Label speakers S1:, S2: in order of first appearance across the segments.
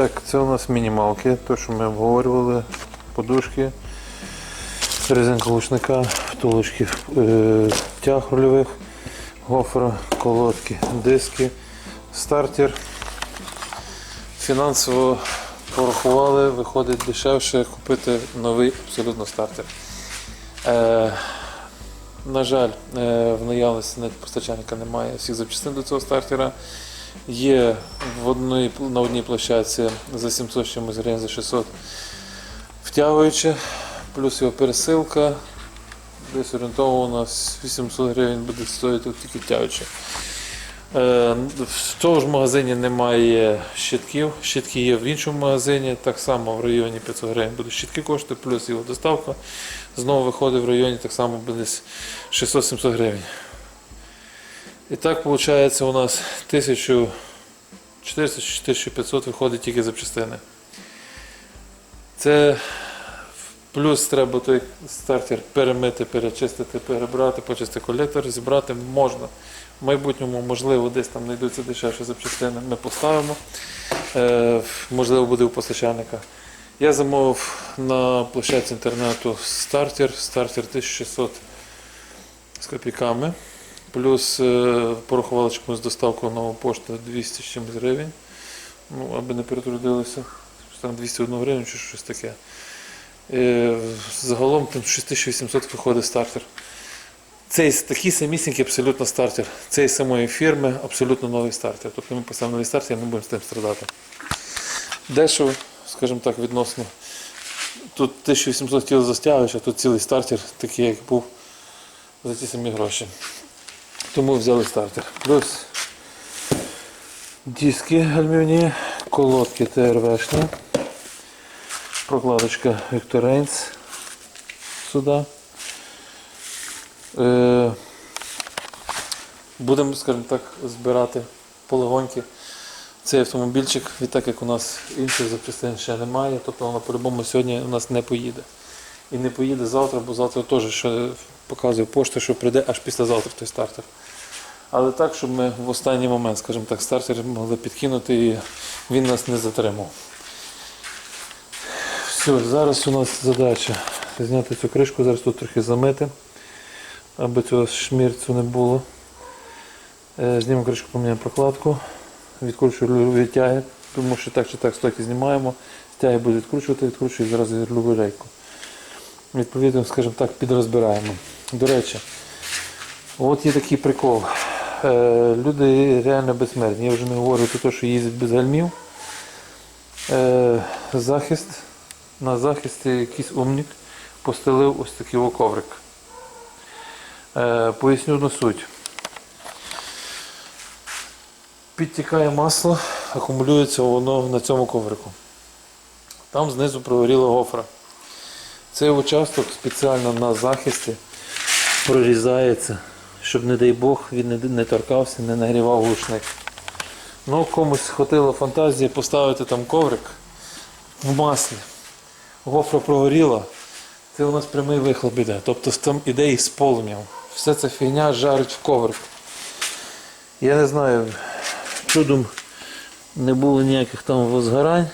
S1: Так, це у нас мінімалки, то що ми обговорювали, подушки, резинка лучника, втулочки е, тяг рульових, гофра, колодки, диски, стартер. Фінансово порахували, виходить дешевше купити новий абсолютно стартер. Е, на жаль, е, в наявності постачальника немає всіх запчастин до цього стартера. Є в одній, на одній площадці за 700 чимось гривень за 600 втягуючи, плюс його пересилка. Десь орієнтовно 800 гривень буде стоїти тільки втягуючи. Е, В тому ж магазині немає щитків. Щитки є в іншому магазині. Так само в районі 500 гривень будуть щитки коштувати, плюс його доставка. Знову виходить в районі так само буде 600-700 гривень. І так виходить у нас 1400-1500 виходить тільки запчастини. Це плюс треба той стартер перемити, перечистити, перебрати, почистити колектор, зібрати можна. В майбутньому, можливо, десь там знайдуться дешевші запчастини, ми поставимо. Е, можливо, буде у постачальника. Я замовив на площадці інтернету стартер, стартер 1600 з копійками. Плюс е, порахували чомусь доставку нову пошту 200 з чимось гривень. Ну, аби не перетрудилися. Там 201 гривень чи щось таке. Е, Загалом там 6800 виходить стартер. Цей такий самісінький абсолютно стартер. Цей самої фірми абсолютно новий стартер. Тобто ми поставимо новий стартер і не будемо з тим страдати. Дешево, скажімо так, відносно. Тут 1800 тіл застягуєш, а тут цілий стартер, такий як був за ті самі гроші. Тому взяли стартер. Плюс диски гальмівні, колодки ТРВшні, прокладочка Reigns сюди. Е, будемо, скажімо так, збирати полегоньки цей автомобільчик, відтак як у нас інших запчастин ще немає, тобто воно по-любому сьогодні у нас не поїде. І не поїде завтра, бо завтра теж що показує пошта, що прийде аж післязавтра той стартер. Але так, щоб ми в останній момент, скажімо так, стартер могли підкинути і він нас не затримав. Все, зараз у нас задача зняти цю кришку, зараз тут трохи замити, аби цього шмірцю не було. Е, Знімемо кришку, поміняємо прокладку, відкручую люльові тяги, тому що так чи так стойки знімаємо, тяги буду відкручувати, відкручую зразу люльову рейку. Відповідно, скажімо так, підрозбираємо. До речі, от є такий прикол. Е, Люди реально безсмертні. Я вже не говорю про те, що їздять без гальмів. Е, Захист. На захисті якийсь умник постелив ось такий коврик. Е, Поясню одну суть. Підтікає масло, акумулюється воно на цьому коврику. Там знизу прогоріла гофра. Цей участок спеціально на захисті прорізається, щоб, не дай Бог, він не, торкався, не нагрівав глушник. Ну, комусь хватило фантазії поставити там коврик в маслі. Гофра прогоріла, це у нас прямий вихлоп іде. Тобто там іде і з полум'ям. Вся ця фігня жарить в коврик. Я не знаю, чудом не було ніяких там возгорань,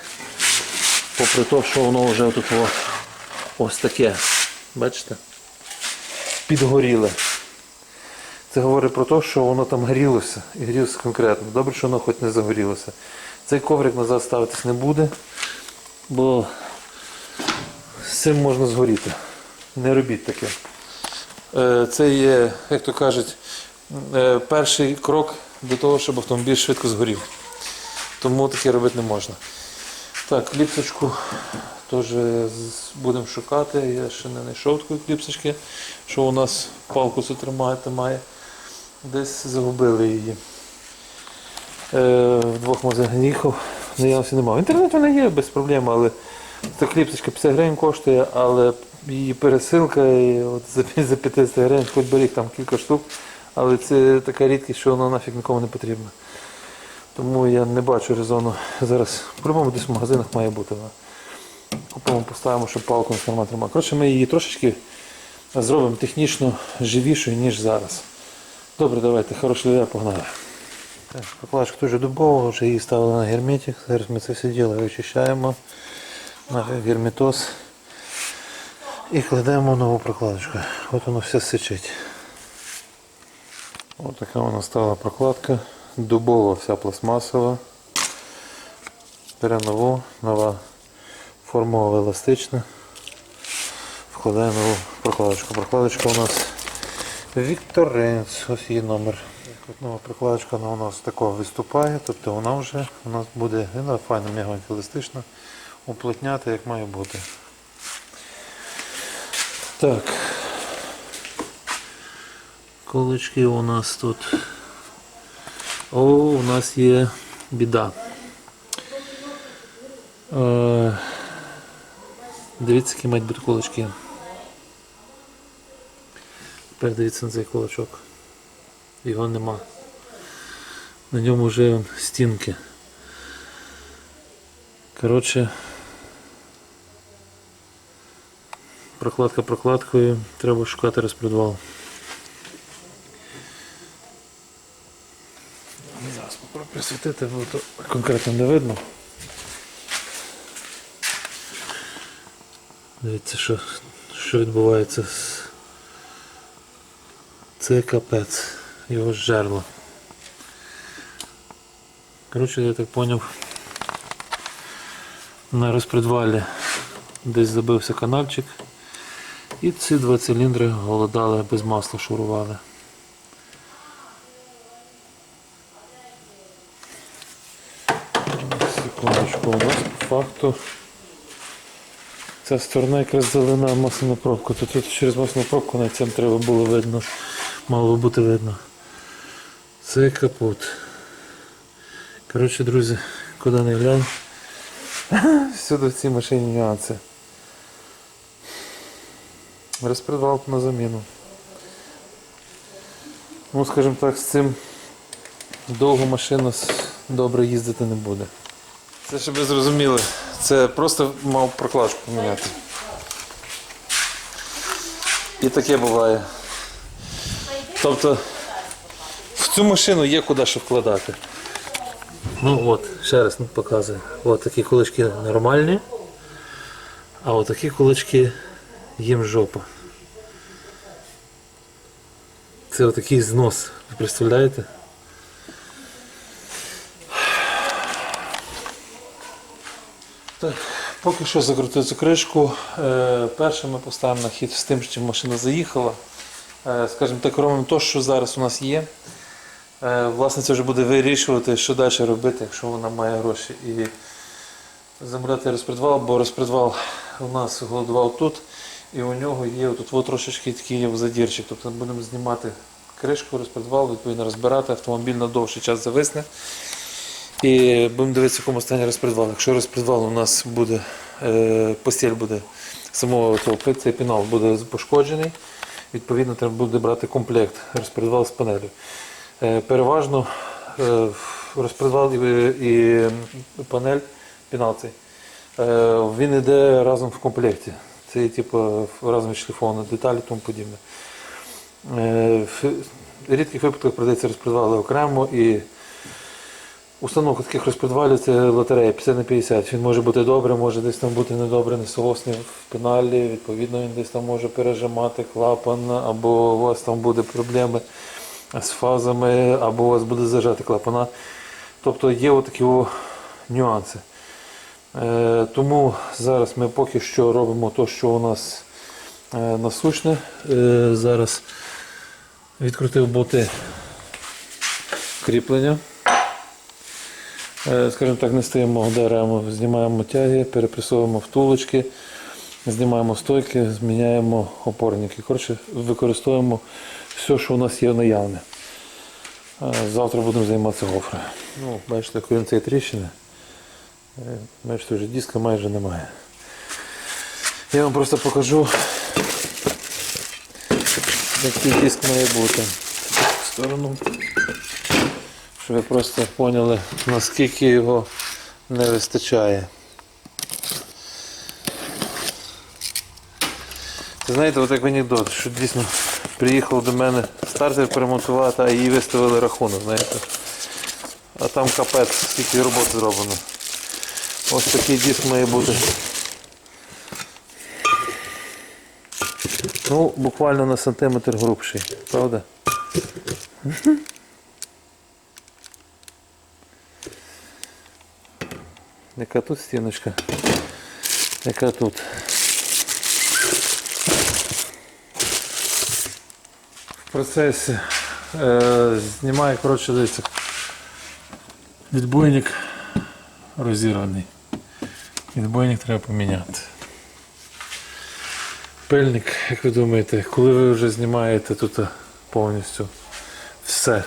S1: попри те, що воно вже тут ось таке. Бачите? Підгоріле. Це говорить про те, що воно там грілося і грілося конкретно. Добре, що воно хоч не загорілося. Цей коврик назад ставитись не буде, бо з цим можна згоріти. Не робіть таке. Е, Це є, як то кажуть, е, перший крок до того, щоб автомобіль швидко згорів. Тому таке робити не можна. Так, кліпсочку теж будемо шукати. Я ще не знайшов такої кліпсочки, що у нас палку тримати має. Десь загубили її. Е, в двох магазинах їхав, наявності немає. В інтернеті вона є без проблем, але ця кліпсочка 50 гривень коштує, але її пересилка і от за, пі- за 50 гривень, хоч беріг там кілька штук, але це така рідкість, що вона нафіг нікому не потрібна. Тому я не бачу резону зараз. По-любому десь в магазинах має бути. Купимо, поставимо, щоб палку на карман тримала. Коротше, ми її трошечки зробимо технічно живішою, ніж зараз. Добре, давайте, хороша ідея, погнали.
S2: Так, прокладочка теж дубова, вже її ставили на герметик. Зараз ми це все діло вичищаємо на герметоз і кладемо нову прокладочку. От воно все сичить.
S1: Ось така вона стала прокладка. Дубова вся пластмасова. Беремо нова формова еластична. Вкладаємо нову прокладочку. Прокладочка у нас Вікторинц, ось її номер. Нова прокладочка вона у нас такого виступає, тобто вона вже у нас буде вона файно м'ягонько еластична, уплотняти як має бути. Так,
S2: Колочки у нас тут. О, у нас є біда. Е, дивіться, які мають бути колочки. Тепер дивіться на цей колочок. Його нема. На ньому вже стінки. Коротше, прокладка прокладкою, треба шукати розпредвал.
S1: зараз попробую бо то конкретно не видно.
S2: Дивіться, що, що відбувається з це капець, його жерло. Коротше, я так зрозумів, на розпредвалі десь забився канальчик. І ці два циліндри голодали, без масла шурували.
S1: Секундочку, у нас по факту ця сторона якраз зелена масляна пробка. Тут, через масляну пробку на цьому треба було видно.
S2: Мало бути видно. Це капот. Коротше, друзі, куди не глянь.
S1: Всюди в цій машині нюанси. Розпредвал на заміну. Ну, скажімо так, з цим довго машина добре їздити не буде. Це щоб ви зрозуміли, це просто мав прокладку поміняти. І таке буває. Тобто в цю машину є куди що вкладати.
S2: Ну от, ще раз показую. От такі кулачки нормальні, а от такі кулачки їм жопа. Це отакий знос, ви представляєте?
S1: Так, поки що закрутив цю кришку. Е, перше ми поставимо на хід з тим, що машина заїхала. Е, скажімо так, робимо те, що зараз у нас є. Е, власне, це вже буде вирішувати, що далі робити, якщо вона має гроші. І замовляти розпредвал, бо розпредвал у нас голодував тут, і у нього є тут трошечки такий задірчик. Тобто будемо знімати кришку, розпредвал, відповідно розбирати, автомобіль на довший час зависне. І будемо дивитися, в якому стані розпредвал. Якщо розпредвал у нас буде, е, постіль буде самого того цей пінал буде пошкоджений, відповідно треба буде брати комплект розпредвал з панелю. Е, переважно е, розпредвал і, панель, пінал цей, він йде разом в комплекті. Це типу, разом шліфоном, деталі і тому подібне. В рідких випадках продається розпредвали окремо і Установка таких розпредвалів це лотерея 50 на 50. Він може бути добре, може десь там бути недобре, несоосний в пеналі, відповідно він десь там може пережимати клапан, або у вас там буде проблеми з фазами, або у вас буде зажати клапана. Тобто є отакі нюанси. Е, тому зараз ми поки що робимо те, що у нас е, насущне. Е, зараз відкрутив боти кріплення. Е, скажімо так, не стоїмо ДРМ, знімаємо тяги, перепресовуємо втулочки, знімаємо стойки, зміняємо опорники. Коротше, використовуємо все, що у нас є наявне. Е, Завтра будемо займатися гофрою. Ну, бачите, цієї тріщини. Е, Бачите, вже диска майже немає. Я вам просто покажу, який диск має бути. В сторону щоб ви просто поняли, наскільки його не вистачає. Знаєте, от як анекдот, що дійсно приїхав до мене стартер перемонтувати, а її виставили рахунок, знаєте.
S2: А там капець, скільки роботи зроблено. Ось такий диск має бути. Ну, буквально на сантиметр грубший, правда? Яка тут стіночка? Яка тут?
S1: В процесі е, знімає, коротше, дивіться. Відбойник розірваний. Відбойник треба поміняти. Пильник, як ви думаєте, коли ви вже знімаєте тут повністю все.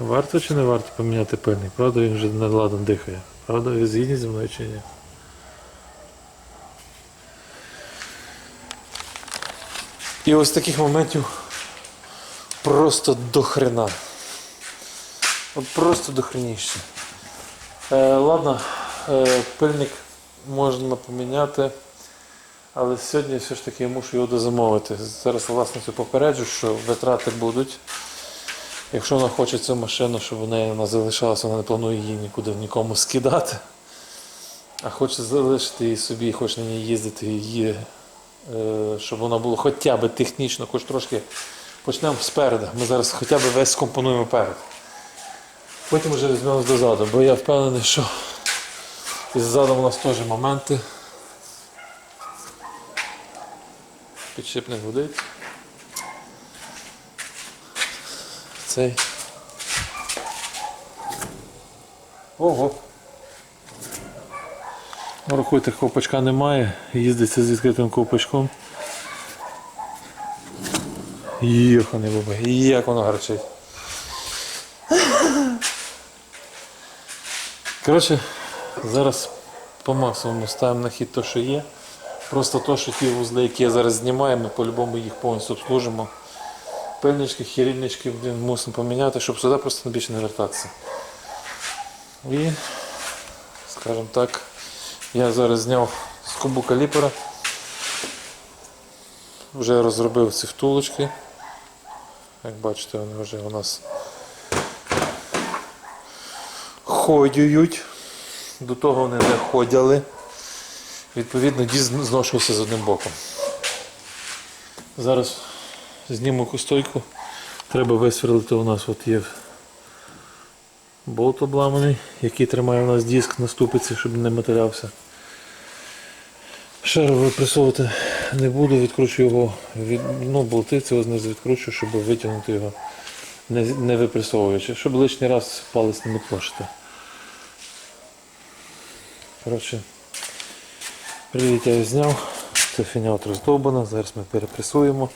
S1: Варто чи не варто поміняти пильник? Правда, він вже не ладом дихає. Правда, ви згідні зі мною чи ні? І ось таких моментів просто до хрена. От просто до хреніще. Е, ладно, е, пильник можна поміняти, але сьогодні все ж таки я мушу його дозамовити. Зараз власницю попереджу, що витрати будуть. Якщо вона хоче цю машину, щоб в неї вона залишалася, вона не планує її нікуди нікому скидати. А хоче залишити її собі, хоче на ній їздити її, е, щоб вона була хоча б технічно, хоч трошки почнемо спереду. Ми зараз хоча б весь скомпонуємо перед. Потім вже візьмемо дозаду, бо я впевнений, що і ззаду у нас теж моменти. Підшипник гудить. Цей. Ого. Ну, Рахуйте, ковпачка немає, їздиться з відкритим ковпачком. Йоханий баба, як воно гарчить. Коротше, зараз по максимуму ставимо на хід те, що є. Просто то, що ті вузли, які я зараз знімаю, ми по-любому їх повністю обслужимо. Пильнички, хірільнички блін, мусимо поміняти, щоб сюди просто більше не вертатися. І, скажімо так, я зараз зняв з кубу каліпера. Вже розробив ці втулочки. Як бачите, вони вже у нас ходюють. До того вони не ходяли. Відповідно, диск зношувався з одним боком. Зараз зніму кустойку. Треба висверлити у нас от є болт обламаний, який тримає у нас диск на ступиці, щоб не матерявся. Шару випресовувати не буду, відкручу його, від, ну, болти цього знизу відкручу, щоб витягнути його, не, не випресовуючи, щоб лишній раз палець не мотлошити. Коротше, привіт, я зняв. Це фіня роздовбана, зараз ми перепресуємо.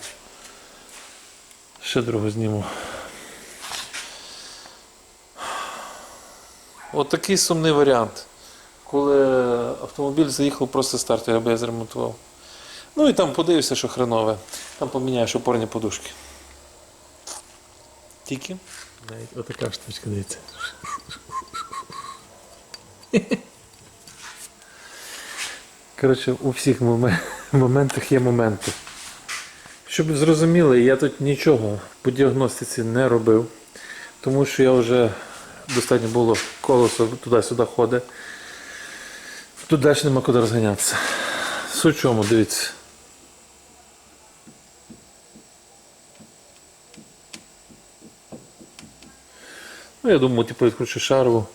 S1: Ще другу зніму. От такий сумний варіант. Коли автомобіль заїхав просто старт, я би я зремонтував. Ну і там подивився, що хренове. Там поміняєш опорні подушки. Тільки? Навіть отака штучка дивиться. Коротше, у всіх моме- моментах є моменти. Щоб ви зрозуміли, я тут нічого по діагностиці не робив, тому що я вже достатньо було колесо туди-сюди ходить. Тут далі нема куди розганятися. Суть чому, дивіться. Ну, я думаю, типу, відкручу шарову,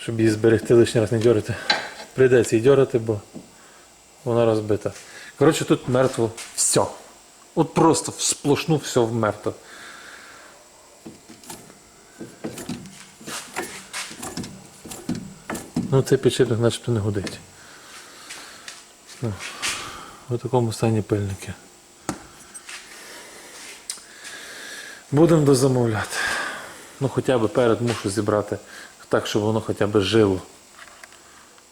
S1: щоб її зберегти лишній раз не дьорити. Прийдеться її дьорити, бо вона розбита. Коротше, тут мертво все. От просто сплошну все вмерто. Ну, цей підшипник начебто не гудить. В такому стані пильники. Будемо дозамовляти. Ну, хоча б перед мушу зібрати так, щоб воно хоча б жило.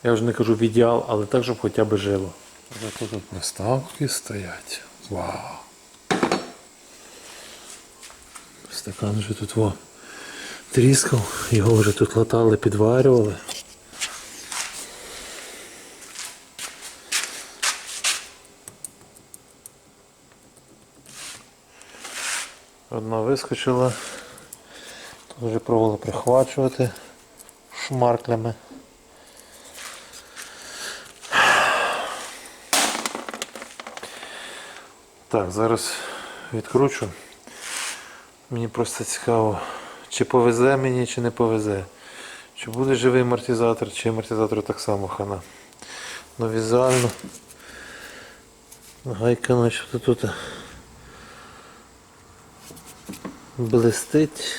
S1: Я вже не кажу в ідеал, але так, щоб хоча б жило. Зато тут наставки стоять. Вау. Стакан вже тут во тріскав, його вже тут латали, підварювали. Одна вискочила,
S2: Тут вже пробували прихвачувати шмарклями. Так, зараз відкручу. Мені просто цікаво, чи повезе мені, чи не повезе. Чи буде живий амортизатор, чи амортизатор так само хана. Ну візуально. Гайка начебто тут блистить.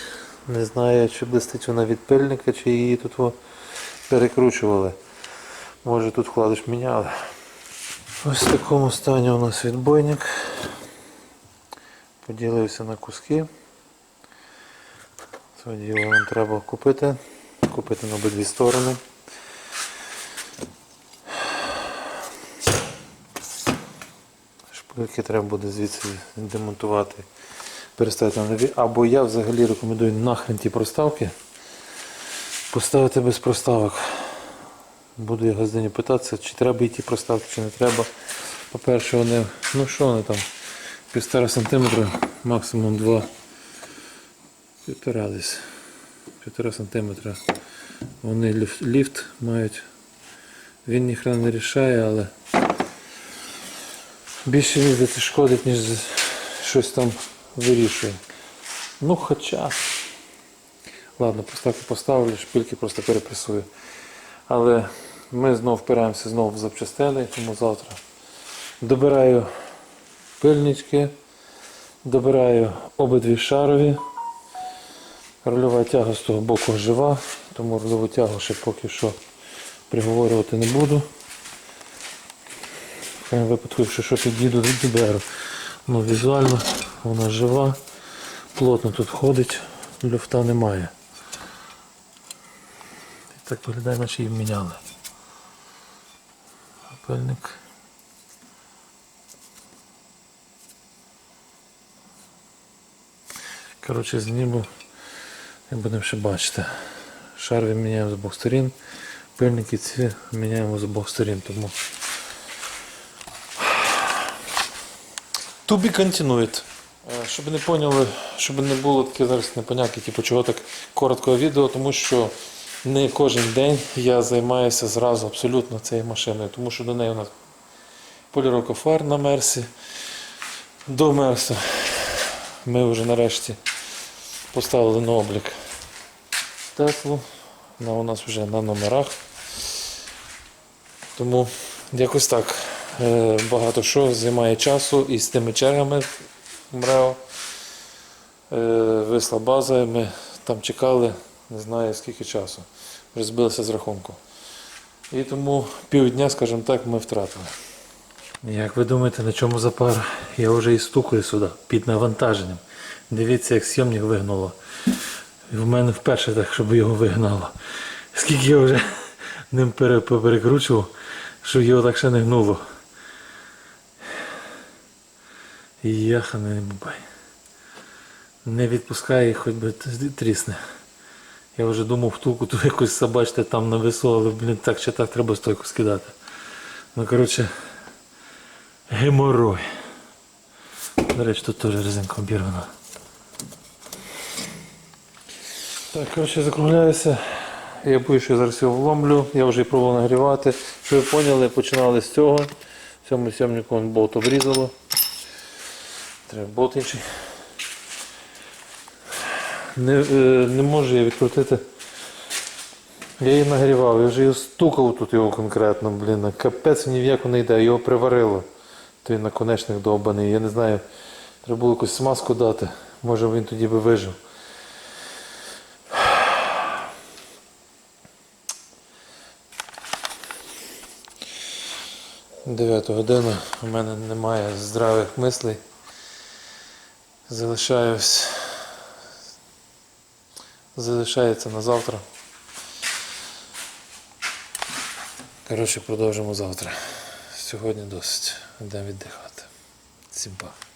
S2: Не знаю, чи блистить вона від пильника, чи її тут перекручували. Може тут вкладиш міняли. Ось в такому стані у нас відбойник. Поділився на куски. Це діло нам треба купити. Купити на обидві сторони. Шпильки треба буде звідси демонтувати, переставити на нові. Або я взагалі рекомендую нахрен ті проставки. Поставити без проставок. Буду я газдині питатися, чи треба йти проставки, чи не треба. По-перше, вони, ну що вони там, півтора сантиметра, максимум два. Півтора десь. Півтора сантиметра. Вони ліфт, ліфт мають. Він ніхрена не рішає, але більше їздити шкодить, ніж щось там вирішує. Ну хоча. Ладно, поставки поставлю, шпильки просто перепресую. Але ми знову впираємося знову в запчастини, тому завтра добираю пильнички, добираю обидві шарові. Рульова тяга з того боку жива, тому рульову тягу ще поки що приговорювати не буду. В випадку, якщо що під'їду, доберу. Ну, візуально вона жива, плотно тут входить, люфта немає. І так виглядає, наче її міняли. Пильник. Коротше, зніму і будемо ще бачити. Шарві міняємо з обох сторін, пильники ці міняємо з обох сторін, тому
S1: To be. Е, Щоб не поняли, щоб не було таке зараз непоняття, типу, чого так короткого відео, тому що не кожен день я займаюся зразу абсолютно цією машиною, тому що до неї у нас поліровка фар на Мерсі. До Мерса ми вже нарешті поставили на облік Теслу. Вона у нас вже на номерах. Тому якось так. Е, Багато що займає часу і з тими чергами МРЕО. Е, Висла база, ми там чекали, не знаю скільки часу. Вже збилися з рахунку. І тому півдня, скажімо так, ми втратили.
S2: Як ви думаєте, на чому запар? Я вже і стукаю сюди під навантаженням. Дивіться, як сйомник вигнуло. В мене вперше так, щоб його вигнало. Скільки я вже ним пере- перекручував, що його так ще не гнуло. Яха не бабай. Не відпускає, хоч би трісне. Я вже думав втулку ту якось собачте там на весу, але блін, так чи так треба стойку скидати. Ну коротше. Геморой. До речі, тут теж резинка обірвана.
S1: Так, коротше, закругляюся. Я боюсь, що зараз його вломлю. Я вже пробував нагрівати. Що ви поняли, починали з цього. Цьому сьомнику болт обрізало. Треба болт інший. Не, е, не можу я відкрутити. Я її нагрівав, я вже його стукав тут його конкретно, блін. Капець ні в яку не йде, його приварило. Той наконечник довбаний. Я не знаю. Треба було якусь смазку дати. Може він тоді би вижив. 9 година, у мене немає здравих мислей. Залишаюсь. Залишається на завтра. Коротше, продовжимо завтра. Сьогодні досить. Йдемо віддихати. Всім па.